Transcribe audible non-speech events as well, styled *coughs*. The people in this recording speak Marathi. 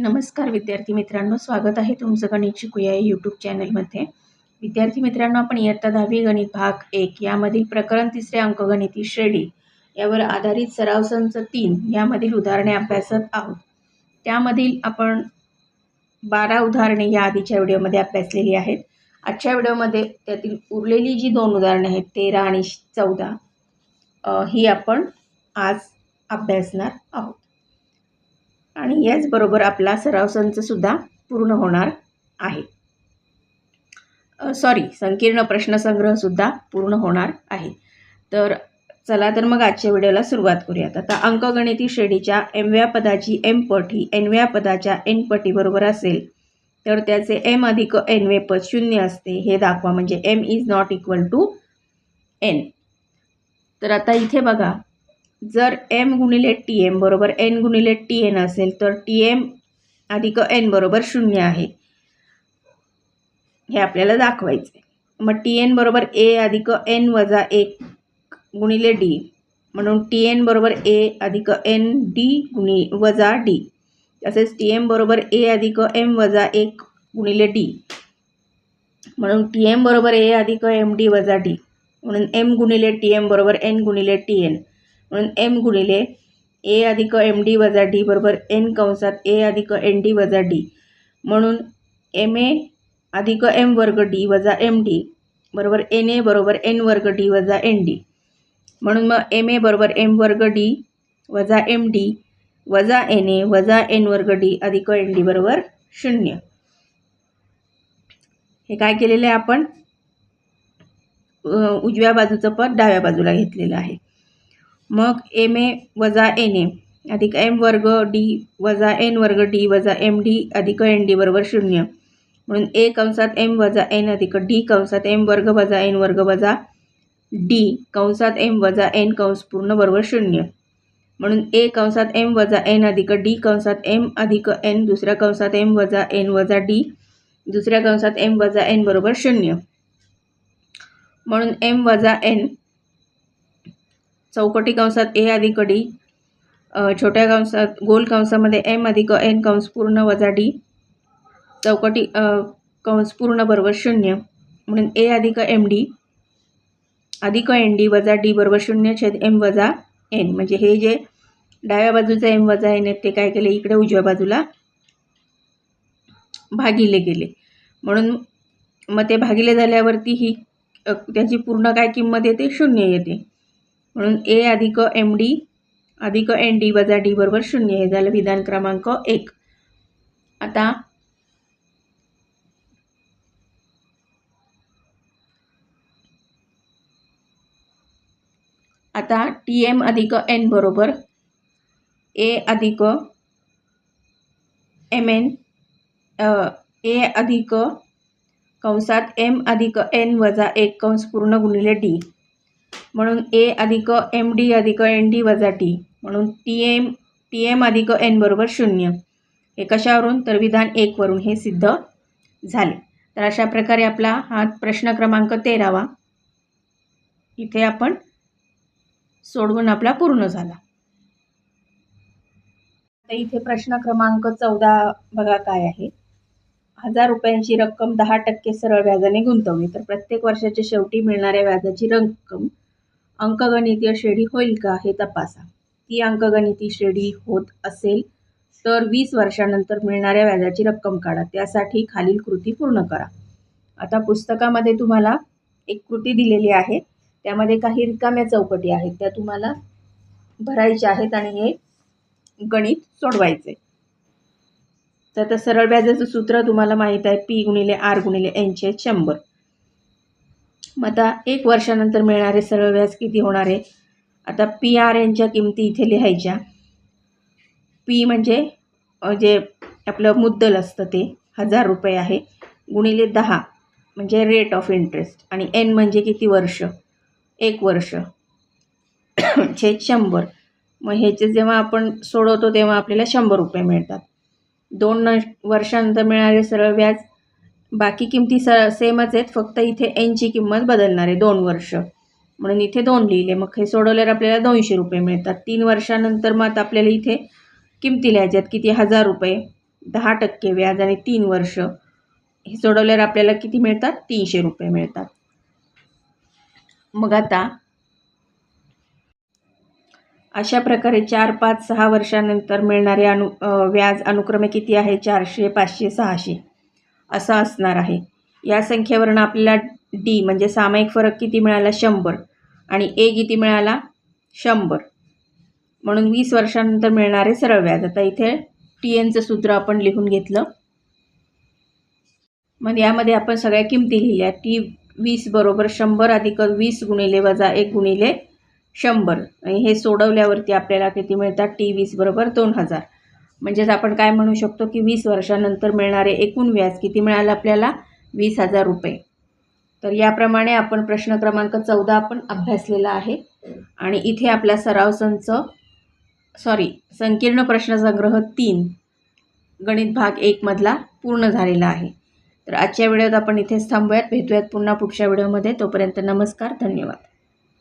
नमस्कार विद्यार्थी मित्रांनो स्वागत आहे तुमचं गणित शिकूया या यूट्यूब चॅनलमध्ये विद्यार्थी मित्रांनो आपण इयत्ता दहावी गणित भाग एक यामधील प्रकरण तिसरे अंकगणिती श्रेणी यावर आधारित सराव संच तीन यामधील उदाहरणे अभ्यासत आहोत. त्यामधील आपण बारा उदाहरणे या आधीच्या व्हिडिओमध्ये अभ्यासलेली आहेत. आजच्या व्हिडिओमध्ये त्यातील उरलेली जी दोन उदाहरणे आहेत तेरा आणि चौदा ही आपण आज अभ्यासणार आहोत. आणि याचबरोबर आपला सराव संचसुद्धा पूर्ण होणार आहे. सॉरी संकीर्ण प्रश्नसंग्रहसुद्धा पूर्ण होणार आहे. तर चला तर मग आजच्या व्हिडिओला सुरुवात करूयात. आता अंकगणिती श्रेणीच्या एमव्या पदाची एम पट ही एनव्या पदाच्या एन पटीबरोबर असेल तर त्याचे एम अधिक एनवे पद शून्य असते. हे दाखवा म्हणजे M is not equal to N तर आता इथे बघा जर एम गुणिले टी एम बरोबर एन गुणिले टी एन असेल तर टी एम अधिक एन बरोबर शून्य आहे. हे आपल्याला दाखवायचं आहे मग टी एन बरोबर ए अधिक एन वजा एक गुणिले डी म्हणून टी एन बरोबर ए अधिक एन डी गुणि वजा डी तसेच टी एम बरोबर ए अधिक एम वजा एक गुणिले डी म्हणून टी एम बरोबर ए अधिक एम डी वजा डी म्हणून एम गुणिले टी एम बरोबर एन गुणिले टी एन म्हणून एम गुणिले ए अधिक एम डी वजा डी बरोबर एन कंसात ए अधिक एन डी वजा डी. म्हणून एम ए अधिक एम वर्ग डी वजा एम डी बरोबर एन ए बरोबर एन वर्ग डी वजा एन डी. म्हणून मग एम ए बरोबर एम वर्ग डी वजा एम डी वजा एन ए वजा एन वर्ग डी अधिक एन डी बरोबर शून्य. हे काय केलेलं आहे आपण? उजव्या बाजूचं पद डाव्या बाजूला घेतलेलं आहे. मग एम ए वजा एन ए अधिक एम वर्ग डी वजा एन वर्ग डी वजा एम डी अधिक एन डी बरोबर शून्य. म्हणून ए कंसात एम वजा एन अधिक डी कंसात एम वर्ग वजा एन वर्ग वजा डी कंसात एम वजा एन कंस पूर्ण बरोबर शून्य. म्हणून ए कंसात एम वजा एन अधिक डी कंसात एम अधिक एन दुसऱ्या कंसात एम वजा एन वजा डी दुसऱ्या कंसात एम वजा एन बरोबर शून्य. म्हणून एम वजा एन चौकटी कंसात ए अधिक डी छोट्या कंसात गोल कंसामध्ये एम अधिक एन कंस पूर्ण वजा डी. चौकटी कंस पूर्ण बरोबर शून्य. म्हणून ए अधिक एम डी अधिक एन डी वजा डी बरोबर शून्य छेद एम वजा एन. म्हणजे हे जे डाव्या बाजूचं एम वजा एन आहेत ते काय केले? इकडे उजव्या बाजूला भागिले गेले म्हणून मग ते भागिले झाल्यावरती ही त्याची पूर्ण काय किंमत येते? शून्य येते. म्हणून ए अधिक एम डी अधिक एन डी वजा डी बरोबर शून्य. हे झालं विधान क्रमांक एक. आता आता टी एम अधिक एन बरोबर ए अधिक एम एन ए अधिक कंसात एम अधिक एन वजा एक कंस पूर्ण गुणिले डी म्हणून ए अधिक एम डी अधिक एन डी वजा टी म्हणून टी एम टी एम अधिक एन बरोबर शून्य. हे कशावरून? तर विधान एकवरून हे सिद्ध झाले. तर अशा प्रकारे आपला हा प्रश्न क्रमांक तेरावा. इथे आपण सोडवून आपला पूर्ण झाला. तर इथे प्रश्न क्रमांक चौदा बघा काय आहे. हजार रुपयांची रक्कम दहा टक्के सरळ व्याजाने गुंतवली. तर प्रत्येक वर्षाच्या शेवटी मिळणाऱ्या व्याजाची रक्कम अंकगणितीय श्रेणी होईल का हे तपासा. ती अंकगणिती श्रेणी होत असेल तर वीस वर्षानंतर मिळणाऱ्या व्याजाची रक्कम काढा. त्यासाठी खालील कृती पूर्ण करा. आता पुस्तकामध्ये तुम्हाला एक कृती दिलेली आहे. त्यामध्ये काही रिकाम्या चौकटी आहेत. त्या तुम्हाला भरायच्या आहेत आणि हे गणित सोडवायचे तर आता सरळ व्याजाचं सूत्र तुम्हाला माहीत आहे पी गुणिले आर गुणिले एनचे शंभर. मग आता एक वर्षानंतर मिळणारे सरळ व्याज किती होणार आहे? आता पी आर एनच्या किमती इथे लिहायच्या. पी म्हणजे जे आपलं मुद्दल असतं ते हजार रुपये आहे. गुणिले दहा म्हणजे रेट ऑफ इंटरेस्ट आणि एन म्हणजे किती वर्ष? एक वर्ष. *coughs* छेद शंभर. मग ह्याचे जेव्हा आपण सोडवतो तेव्हा आपल्याला शंभर रुपये मिळतात. दोन न वर्षानंतर मिळणारे सरळ व्याज बाकी किमती स सेमच आहेत फक्त इथे एनची किंमत बदलणार आहे दोन वर्ष. म्हणून इथे दोन लिहिले. मग हे सोडवल्यावर आपल्याला दोनशे रुपये मिळतात. तीन वर्षानंतर मग आता आपल्याला इथे किमती लिहायच्यात किती? हजार रुपये. दहा टक्के व्याज आणि तीन वर्ष. हे सोडवल्यावर आपल्याला किती मिळतात? तीनशे रुपये मिळतात. मग आता अशा प्रकारे चार पाच सहा वर्षानंतर मिळणारे अनु व्याज अनुक्रमे किती आहे? चारशे पाचशे सहाशे असं असणार आहे. या संख्येवरून आपल्याला डी म्हणजे सामायिक फरक किती मिळाला? शंभर. आणि ए किती मिळाला? शंभर. म्हणून वीस वर्षानंतर मिळणारे सरळ व्याज. आता इथे टी एनचं सूत्र आपण लिहून घेतलं. मग यामध्ये आपण सगळ्या किमती लिहिल्या. टी वीस बरोबर शंभर अधिक वीस गुणिले वजा एक गुणिले शंभर. हे सोडवल्यावरती आपल्याला किती मिळतात? टी वीस बरोबर दोन हजार. म्हणजेच आपण काय म्हणू शकतो की वीस वर्षानंतर मिळणारे एकूण व्याज किती मिळालं आपल्याला? वीस हजार रुपये. तर याप्रमाणे आपण प्रश्न क्रमांक चौदा आपण अभ्यासलेला आहे. आणि इथे आपला सराव संच सॉरी संकीर्ण प्रश्नसंग्रह तीन गणित भाग एकमधला पूर्ण झालेला आहे. तर आजच्या व्हिडिओत आपण इथेच थांबूयात. भेटूयात पुन्हा पुढच्या व्हिडिओमध्ये. तोपर्यंत नमस्कार धन्यवाद.